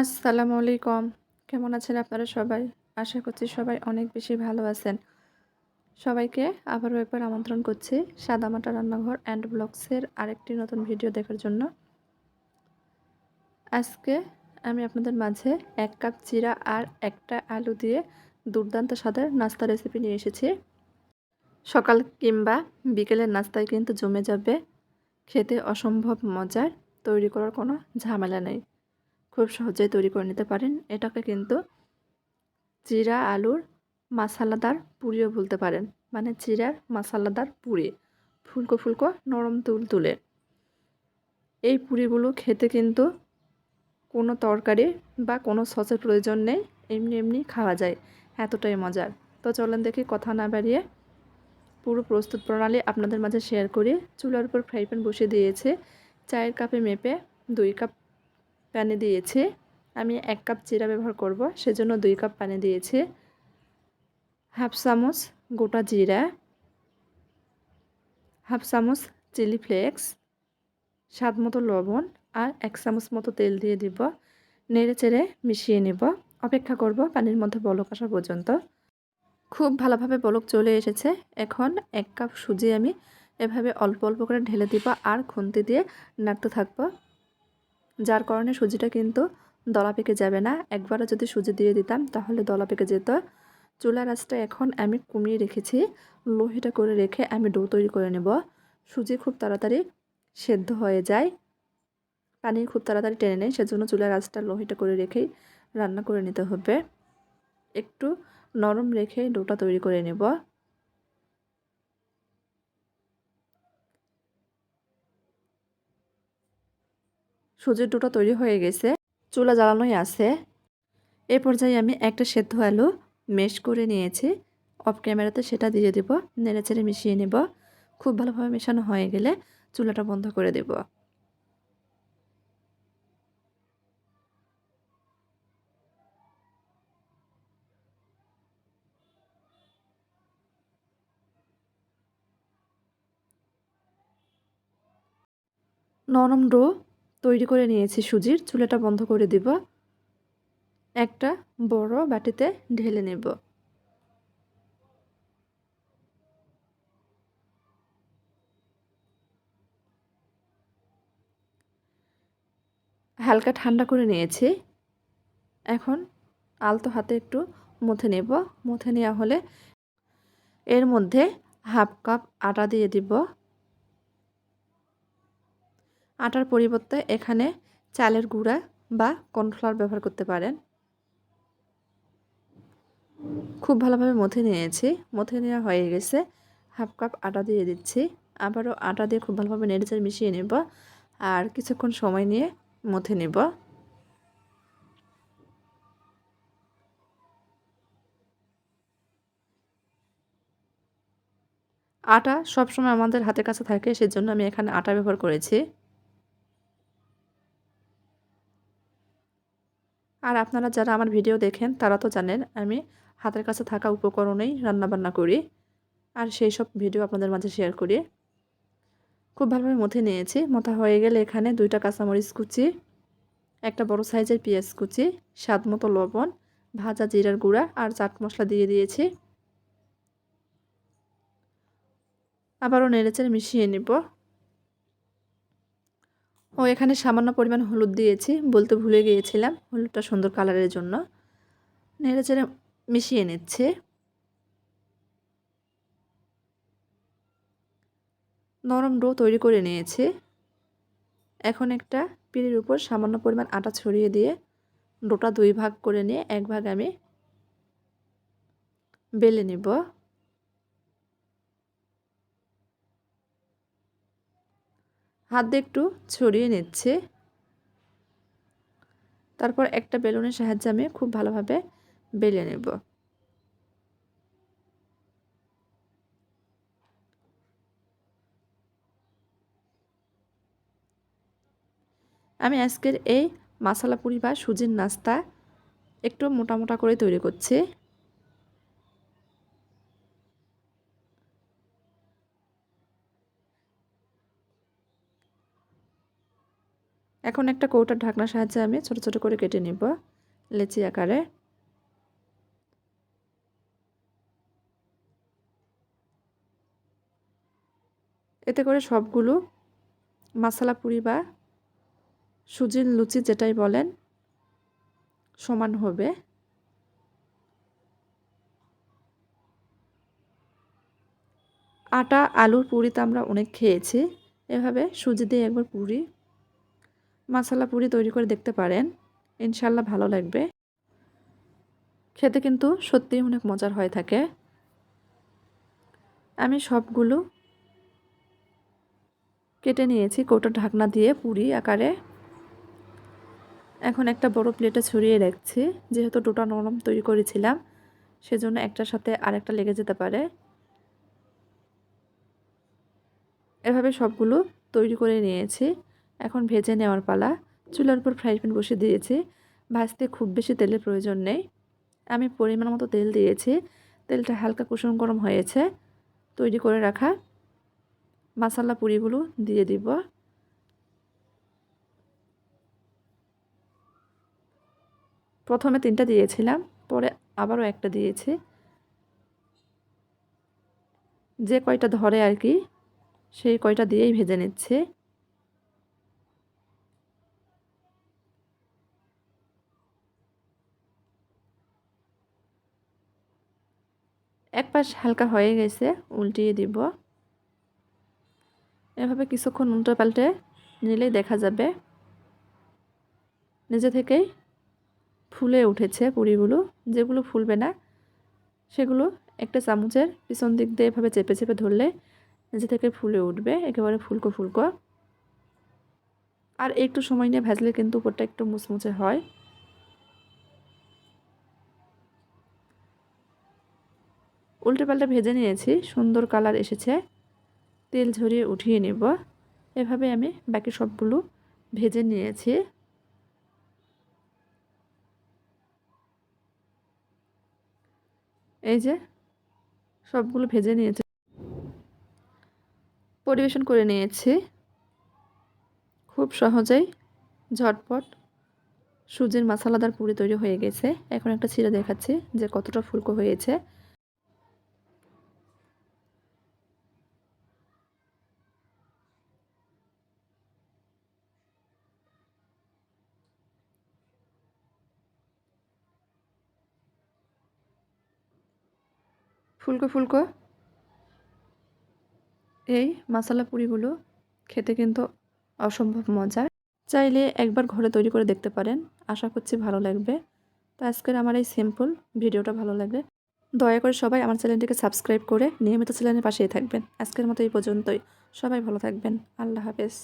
আসসালামু আলাইকুম। কেমন আছেন আপনারা সবাই? আশা করছি সবাই অনেক বেশি ভালো আছেন। সবাইকে আবারও একবার আমন্ত্রণ করছি সাদামাটা রান্নাঘর অ্যান্ড ব্লগসের আরেকটি নতুন ভিডিও দেখার জন্য। আজকে আমি আপনাদের মাঝে এক কাপ চিরা আর একটা আলু দিয়ে দুর্দান্ত স্বাদের নাস্তা রেসিপি নিয়ে এসেছি। সকাল কিংবা বিকেলের নাস্তায় কিন্তু জমে যাবে খেতে অসম্ভব মজার, তৈরি করার কোনো ঝামেলা নেই। খুব সহজেই তৈরি করে নিতে পারেন। এটাকে কিন্তু জিরা, আলুর মশালাদার পুরিও বলতে পারেন। মানে জিরার মশালাদার পুরি। ফুলকো ফুলকো, নরম তুল তুলে। এই পুরিগুলো খেতে কিন্তু কোনো তরকারি বা কোনো সসের প্রয়োজন নেই, এমনি এমনি খাওয়া যায়। এতটাই মজার তো চলেন দেখি কথা না বাড়িয়ে পুরো প্রস্তুত প্রণালী আপনাদের মাঝে শেয়ার করি। চুলার উপর ফ্রাই প্যান বসিয়ে দিয়েছে। চায়ের কাপে মেপে দুই কাপ প্যানে দিয়েছি। আমি এক কাপ জিরা ব্যবহার করব, সেজন্য দুই কাপ পানি দিয়েছি। হাফ চামচ গোটা জিরা, হাফ চামচ চিলি ফ্লেক্স, স্বাদ মতো লবণ আর এক চামচ মতো তেল দিয়ে দিব। নেড়ে চেড়ে মিশিয়ে নেব। অপেক্ষা করব পানির মধ্যে বলক আসা পর্যন্ত। খুব ভালোভাবে বলক চলে এসেছে। এখন এক কাপ সুজি আমি এভাবে অল্প অল্প করে ঢেলে দিব আর খুন্তি দিয়ে নাড়তে থাকব। যার কারণে সুজিটা কিন্তু দলা পেকে যাবে না। একবারও যদি সুজি দিয়ে দিতাম, তাহলে দলা পেকে যেত। চুলার আঁচটা এখন আমি কমিয়ে রেখেছি। লোহিটা করে রেখে আমি ডো তৈরি করে নেব। সুজি খুব তাড়াতাড়ি সেদ্ধ হয়ে যায়। পানি খুব তাড়াতাড়ি টেনে নেয় সেজন্য চুলার আঁচটা লোহিটা করে রেখেই রান্না করে নিতে হবে। একটু নরম রেখে ডোটা তৈরি করে নেব। সুজির ডোটা তৈরি হয়ে গেছে, চুলা জ্বালানোই আছে। এ পর্যায়ে আমি একটা সেদ্ধ আলু মেশ করে নিয়েছি। অফ ক্যামেরাতে সেটা দিয়ে দেব, নেড়ে মিশিয়ে নেব। খুব ভালোভাবে মেশানো হয়ে গেলে চুলাটা বন্ধ করে দেব। নরম ডো তৈরি করে নিয়েছি সুজির। চুলাটা বন্ধ করে দিব। একটা বড় বাটিতে ঢেলে নেব। হালকা ঠান্ডা করে নিয়েছি। এখন আলতো হাতে একটু মুথে নেব। মুথে নেওয়া হলে এর মধ্যে হাফ কাপ আটা দিয়ে দিব। আটার পরিবর্তে এখানে চালের গুঁড়া বা কর্নফ্লাওয়ার ব্যবহার করতে পারেন। খুব ভালোভাবে মথে নিয়েছি। মথে নেওয়া হয়ে গেছে। হাফ কাপ আটা দিয়ে দিচ্ছি। আবারও আটা দিয়ে খুব ভালোভাবে নেড়েচেড়ে মিশিয়ে নেব আর কিছুক্ষণ সময় নিয়ে মথে নেব। আটা সবসময় আমাদের হাতের কাছে থাকে, সেজন্য আমি এখানে আটা ব্যবহার করেছি। আর আপনারা যারা আমার ভিডিও দেখেন, তারা তো জানেন আমি হাতের কাছে থাকা উপকরণেই রান্নাবান্না করি আর সেই সব ভিডিও আপনাদের মাঝে শেয়ার করি। খুব ভালোভাবে মথে নিয়েছি। মথা হয়ে গেলে এখানে দুইটা কাঁচামরিচ কুচি, একটা বড় সাইজের পেঁয়াজ কুচি, স্বাদ মতো লবণ, ভাজা জিরার গুঁড়া আর চাট মশলা দিয়ে দিয়েছি। আবারও নেড়েচেড়ে মিশিয়ে নিব। ও এখানে সামান্য পরিমাণ হলুদ দিয়েছি, বলতে ভুলে গিয়েছিলাম হলুদটা সুন্দর কালারের জন্য। নেড়ে চেড়ে মিশিয়ে নিচ্ছে। নরম ডো তৈরি করে নিয়েছি। এখন একটা পিড়ির উপর সামান্য পরিমাণ আটা ছড়িয়ে দিয়ে ডোটা দুই ভাগ করে নিয়ে এক ভাগ আমি বেলে নিব। হাত দিয়ে একটু ছড়িয়ে নিচ্ছে। তারপর একটা বেলুনের সাহায্যে আমি খুব ভালোভাবে বেলে নেব। আমি আজকের এই মশলা পুরি বা সুজির নাস্তা একটু মোটা মোটা করে তৈরি করছি। এখন একটা কৌটার ঢাকনার সাহায্যে আমি ছোট ছোট করে কেটে নিব লেচি আকারে। এতে করে সবগুলো মশলা পুরি বা সুজির লুচি যেটাই বলেন সমান হবে। আটা, আলুর পুরি তো আমরা অনেক খেয়েছি। এভাবে সুজি দিয়ে একবার পুরি মশলা পুরি তৈরি করে দেখতে পারেন। ইনশাল্লাহ ভালো লাগবে। খেতে কিন্তু সত্যিই অনেক মজার হয়ে থাকে। আমি সবগুলো কেটে নিয়েছি, কৌটোর ঢাকনা দিয়ে পুরি আকারে। এখন একটা বড় প্লেটে ছড়িয়ে রাখছি, যেহেতু ডোটা নরম তৈরি করেছিলাম, সেজন্য একটার সাথে আরেকটা লেগে যেতে পারে। এভাবে সবগুলো তৈরি করে নিয়েছি। এখন ভেজে নেওয়ার পালা। চুলার উপর ফ্রাই প্যান বসে দিয়েছি। ভাজতে খুব বেশি তেলের প্রয়োজন নেই। আমি পরিমাণ মতো তেল দিয়েছি। তেলটা হালকা কুসুম গরম হয়েছে। তৈরি করে রাখা মশালা পুরিগুলো দিয়ে দিব। প্রথমে তিনটা দিয়েছিলাম, পরে আবারও একটা দিয়েছি। যে কয়টা ধরে আর কি, সেই কয়টা দিয়েই ভেজে নিচ্ছে। এক পাশ হালকা হয়ে গেছে, উল্টিয়ে দিব। এভাবে কিছুক্ষণ উল্টো পাল্টে নিলেই দেখা যাবে। নিজে থেকেই ফুলে উঠেছে পুরিগুলো, যেগুলো ফুলবে না, সেগুলো একটা চামচের পিছন দিক দিয়ে এভাবে চেপে চেপে ধরলে নিজে থেকে ফুলে উঠবে, একেবারে ফুলকো ফুলকো। আর একটু সময় নিয়ে ভাজলে কিন্তু উপরটা একটু মুচমুচে হয়। উল্টে পাল্টে ভেজে নিয়েছি, সুন্দর কালার এসেছে। তেল ঝরিয়ে উঠিয়ে নেব। এভাবে আমি বাকি সবগুলো ভেজে নিয়েছি। এই যে, সবগুলো ভেজে নিয়েছি। পরিবেশন করে নিয়েছি। খুব সহজেই ঝটপট সুজির মশলাদার পুরি তৈরি হয়ে গেছে। এখন একটা ছিঁড়ে দেখাচ্ছি যে কতটা ফুলকো হয়েছে। ফুলকো ফুলকো। এই মশলা পুরিগুলো খেতে কিন্তু অসম্ভব মজা চাইলে একবার ঘরে তৈরি করে দেখতে পারেন। আশা করছি ভালো লাগবে। তো আজকের আমার এই সিম্পল ভিডিওটা ভালো লাগবে। দয়া করে সবাই আমার চ্যানেলটিকে সাবস্ক্রাইব করে নিয়মিত চ্যানেলের পাশেই থাকবেন। আজকের মতো এই পর্যন্তই। সবাই ভালো থাকবেন। আল্লাহ হাফেজ।